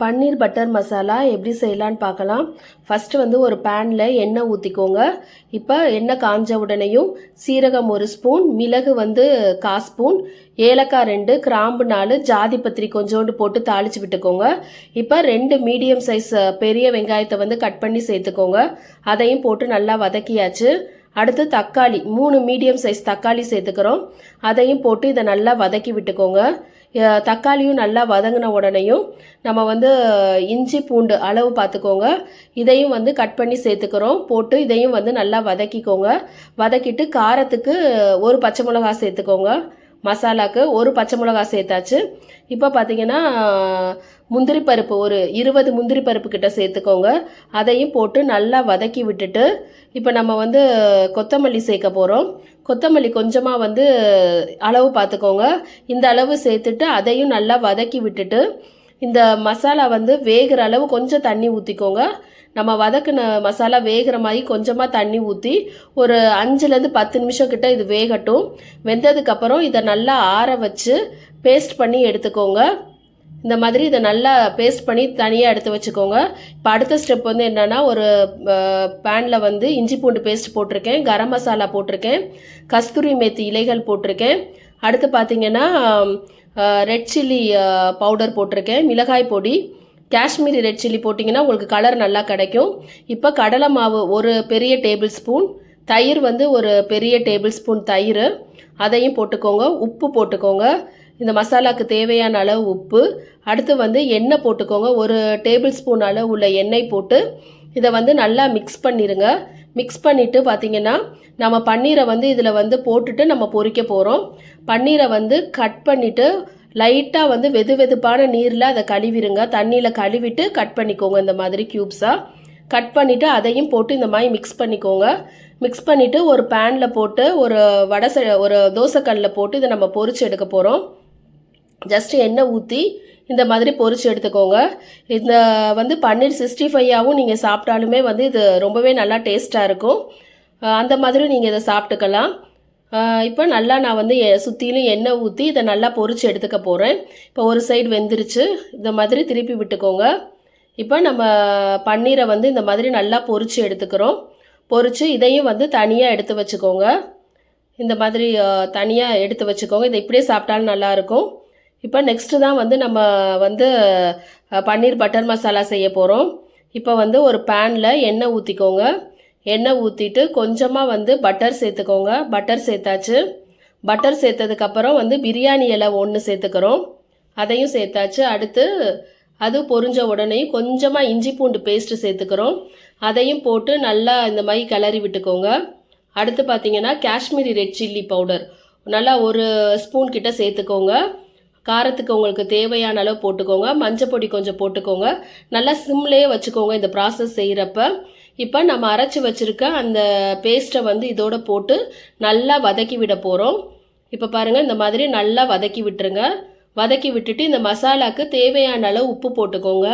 பன்னீர் butter masala எப்படி செய்யலான்னு பார்க்கலாம். ஃபஸ்ட்டு வந்து ஒரு பேனில் எண்ணெய் ஊற்றிக்கோங்க இப்போ எண்ணெய் காஞ்ச உடனேயும் சீரகம் ஒரு ஸ்பூன் மிளகு வந்து கா ஸ்பூன் ஏலக்காய் ரெண்டு கிராம்பு நாலு ஜாதி பத்திரி கொஞ்சோண்டு போட்டு தாளித்து விட்டுக்கோங்க. இப்போ ரெண்டு மீடியம் சைஸ் பெரிய வெங்காயத்தை வந்து கட் பண்ணி சேர்த்துக்கோங்க. அதையும் போட்டு நல்லா வதக்கியாச்சு. அடுத்து தக்காளி மூணு மீடியம் சைஸ் தக்காளி சேர்த்துக்கிறோம். அதையும் போட்டு இதை நல்லா வதக்கி விட்டுக்கோங்க. தக்காளியும் நல்லா வதங்கின உடனேயும் நம்ம வந்து இஞ்சி பூண்டு அளவு பார்த்துக்கோங்க. இதையும் வந்து கட் பண்ணி சேர்த்துக்கிறோம். போட்டு இதையும் வந்து நல்லா வதக்கிக்கோங்க. வதக்கிட்டு காரத்துக்கு ஒரு பச்சை மிளகா சேர்த்துக்கோங்க. மசாலாக்கு ஒரு பச்சை மிளகா சேர்த்தாச்சு. இப்போ பார்த்தீங்கன்னா முந்திரி பருப்பு ஒரு இருபது முந்திரி பருப்பு கிட்ட சேர்த்துக்கோங்க. அதையும் போட்டு நல்லா வதக்கி விட்டுட்டு இப்போ நம்ம வந்து கொத்தமல்லி சேர்க்க போகிறோம் கொத்தமல்லி கொஞ்சமாக வந்து அளவு பார்த்துக்கோங்க. இந்த அளவு சேர்த்துட்டு அதையும் நல்லா வதக்கி விட்டுட்டு இந்த மசாலா வந்து வேகிற அளவு கொஞ்சம் தண்ணி ஊற்றிக்கோங்க நம்ம வதக்குன மசாலா வேகிற மாதிரி கொஞ்சமாக தண்ணி ஊற்றி ஒரு அஞ்சுலேருந்து பத்து நிமிஷம் கிட்ட இது வேகட்டும். வெந்ததுக்கப்புறம் இதை நல்லா ஆற வச்சு பேஸ்ட் பண்ணி எடுத்துக்கோங்க. இந்த மாதிரி இதை நல்லா பேஸ்ட் பண்ணி தனியாக எடுத்து வச்சுக்கோங்க. இப்போ அடுத்த ஸ்டெப் வந்து என்னென்னா ஒரு பேனில் வந்து இஞ்சி பூண்டு பேஸ்ட் போட்டிருக்கேன் கரம் மசாலா போட்டிருக்கேன் கஸ்தூரி மேத்தி இலைகள் போட்டிருக்கேன். அடுத்து பார்த்தீங்கன்னா ரெட் சில்லி பவுடர் போட்டிருக்கேன். மிளகாய் பொடி. காஷ்மீரி ரெட் சில்லி போட்டிங்கன்னா உங்களுக்கு கலர் நல்லா கிடைக்கும். இப்போ கடலை மாவு ஒரு பெரிய டேபிள் ஸ்பூன் தயிர் வந்து ஒரு பெரிய டேபிள் ஸ்பூன் தயிர். அதையும் போட்டுக்கோங்க. உப்பு போட்டுக்கோங்க. இந்த மசாலாக்கு தேவையான அளவு உப்பு. அடுத்து வந்து எண்ணெய் போட்டுக்கோங்க. ஒரு டேபிள் ஸ்பூன் அளவு உள்ள எண்ணெய் போட்டு இதை வந்து நல்லா மிக்ஸ் பண்ணிடுங்க மிக்ஸ் பண்ணிவிட்டு பார்த்திங்கன்னா நம்ம பன்னீரை வந்து இதில் வந்து போட்டுட்டு நம்ம பொறிக்க போகிறோம் பன்னீரை வந்து கட் பண்ணிவிட்டு லைட்டாக வந்து வெது வெதுப்பான நீரில் அதை கழுவிடுங்க தண்ணியில் கழுவிட்டு கட் பண்ணிக்கோங்க இந்த மாதிரி க்யூப்ஸாக கட் பண்ணிவிட்டு அதையும் போட்டு இந்த மாதிரி மிக்ஸ் பண்ணிக்கோங்க. மிக்ஸ் பண்ணிவிட்டு ஒரு பேனில் போட்டு ஒரு வடை ஒரு தோசைக்கல்லில் போட்டு இதை நம்ம பொறிச்சு எடுக்க போகிறோம் ஜஸ்ட் எண்ணெய் ஊற்றி இந்த மாதிரி பொரிச்சு எடுத்துக்கோங்க. இந்த வந்து பன்னீர் சிக்ஸ்டி ஃபைவாகவும் நீங்கள் சாப்பிட்டாலுமே வந்து இது ரொம்பவே நல்லா டேஸ்ட்டாக இருக்கும். அந்த மாதிரி நீங்கள் இதை சாப்பிட்டுக்கலாம். இப்போ நல்லா நான் வந்து எ- சுற்றிலும் எண்ணெய் ஊற்றி இதை நல்லா பொரிச்சு எடுத்துக்க போகிறேன் இப்போ ஒரு சைடு வெந்துருச்சு. இந்த மாதிரி திருப்பி விட்டுக்கோங்க. இப்போ நம்ம பன்னீரை வந்து இந்த மாதிரி நல்லா பொரிச்சு எடுத்துக்கிறோம். பொரிச்சு இதையும் வந்து தனியாக எடுத்து வச்சுக்கோங்க. இந்த மாதிரி தனியாக எடுத்து வச்சுக்கோங்க. இதை இப்படியே சாப்பிட்டாலும் நல்லாயிருக்கும் இப்போ நெக்ஸ்ட்டு தான் வந்து நம்ம வந்து பன்னீர் பட்டர் மசாலா செய்ய போகிறோம் இப்போ வந்து ஒரு பேனில் எண்ணெய் ஊற்றிக்கோங்க எண்ணெய் ஊற்றிட்டு கொஞ்சமாக வந்து பட்டர் சேர்த்துக்கோங்க. பட்டர் சேர்த்தாச்சு. பட்டர் சேர்த்ததுக்கப்புறம் வந்து பிரியாணி இலை ஒன்று சேர்த்துக்கிறோம். அதையும் சேர்த்தாச்சு. அடுத்து அது பொரிஞ்ச உடனே கொஞ்சமாக இஞ்சி பூண்டு பேஸ்ட்டு சேர்த்துக்கிறோம். அதையும் போட்டு நல்லா இந்த மாதிரி கிளறி விட்டுக்கோங்க. அடுத்து பார்த்தீங்கன்னா காஷ்மீரி ரெட் சில்லி பவுடர் நல்லா ஒரு ஸ்பூன் கிட்ட சேர்த்துக்கோங்க. காரத்துக்கு உங்களுக்கு தேவையான அளவு போட்டுக்கோங்க. மஞ்சள் பொடி கொஞ்சம் போட்டுக்கோங்க. நல்லா சிம்லேயே வச்சுக்கோங்க இந்த ப்ராசஸ் செய்கிறப்ப இப்போ நம்ம அரைச்சி வச்சுருக்க அந்த பேஸ்ட்டை வந்து இதோட போட்டு நல்லா வதக்கி விட போகிறோம் இப்போ பாருங்கள் இந்த மாதிரி நல்லா வதக்கி விட்டுருங்க. வதக்கி விட்டுட்டு இந்த மசாலாக்கு தேவையான அளவு உப்பு போட்டுக்கோங்க.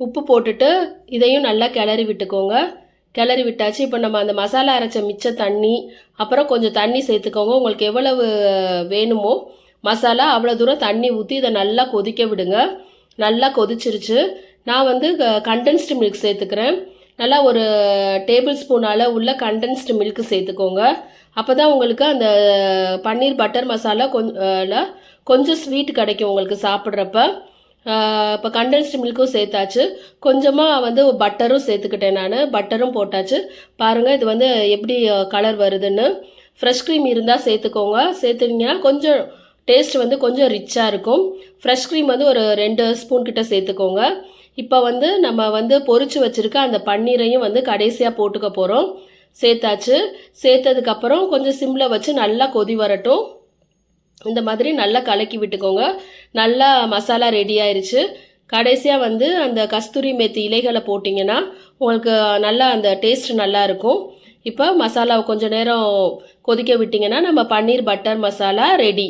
உப்பு போட்டுட்டு இதையும் நல்லா கிளறி விட்டுக்கோங்க. கிளறி விட்டாச்சு இப்போ நம்ம அந்த மசாலா அரைச்ச மிச்ச தண்ணி அப்புறம் கொஞ்சம் தண்ணி சேர்த்துக்கோங்க. உங்களுக்கு எவ்வளவு வேணுமோ மசாலா அவ்வளோ தூரம் தண்ணி ஊற்றி இதை நல்லா கொதிக்க விடுங்க. நல்லா கொதிச்சிருச்சு. நான் வந்து கண்டென்ஸ்டு மில்க் சேர்த்துக்கிறேன். நல்லா ஒரு டேபிள் ஸ்பூனால் உள்ள கண்டென்ஸ்டு மில்க் சேர்த்துக்கோங்க. அப்போ தான் உங்களுக்கு அந்த பன்னீர் பட்டர் மசாலா கொஞ்சம் கொஞ்சம் ஸ்வீட் கிடைக்கும் உங்களுக்கு சாப்பிட்றப்ப. இப்போ கண்டென்ஸ்டு மில்க்கும் சேர்த்தாச்சு. கொஞ்சமாக வந்து பட்டரும் சேர்த்துக்கிட்டேன் நான். பட்டரும் போட்டாச்சு. பாருங்கள் இது வந்து எப்படி கலர் வருதுன்னு. ஃப்ரெஷ் க்ரீம் இருந்தால் சேர்த்துக்கோங்க. சேர்த்துனீங்கன்னா கொஞ்சம் டேஸ்ட் வந்து கொஞ்சம் ரிச்சாக இருக்கும். ஃப்ரெஷ் க்ரீம் வந்து ஒரு ரெண்டு ஸ்பூன் கிட்ட சேர்த்துக்கோங்க. இப்போ வந்து நம்ம வந்து பொறிச்சு வச்சுருக்க அந்த பன்னீரையும் வந்து கடைசியாக போட்டுக்க போகிறோம் சேர்த்தாச்சு. சேர்த்ததுக்கப்புறம் கொஞ்சம் சிம்மில் வச்சு நல்லா கொதி வரட்டும். இந்த மாதிரி நல்லா கலக்கி விட்டுக்கோங்க. நல்லா மசாலா ரெடி ஆயிடுச்சு கடைசியாக வந்து அந்த கஸ்தூரி மேத்தி இலைகளை போட்டிங்கன்னா உங்களுக்கு நல்லா அந்த டேஸ்ட் நல்லா இருக்கும். இப்போ மசாலாவை கொஞ்சம் நேரம் கொதிக்க விட்டிங்கன்னா நம்ம பன்னீர் பட்டர் மசாலா ரெடி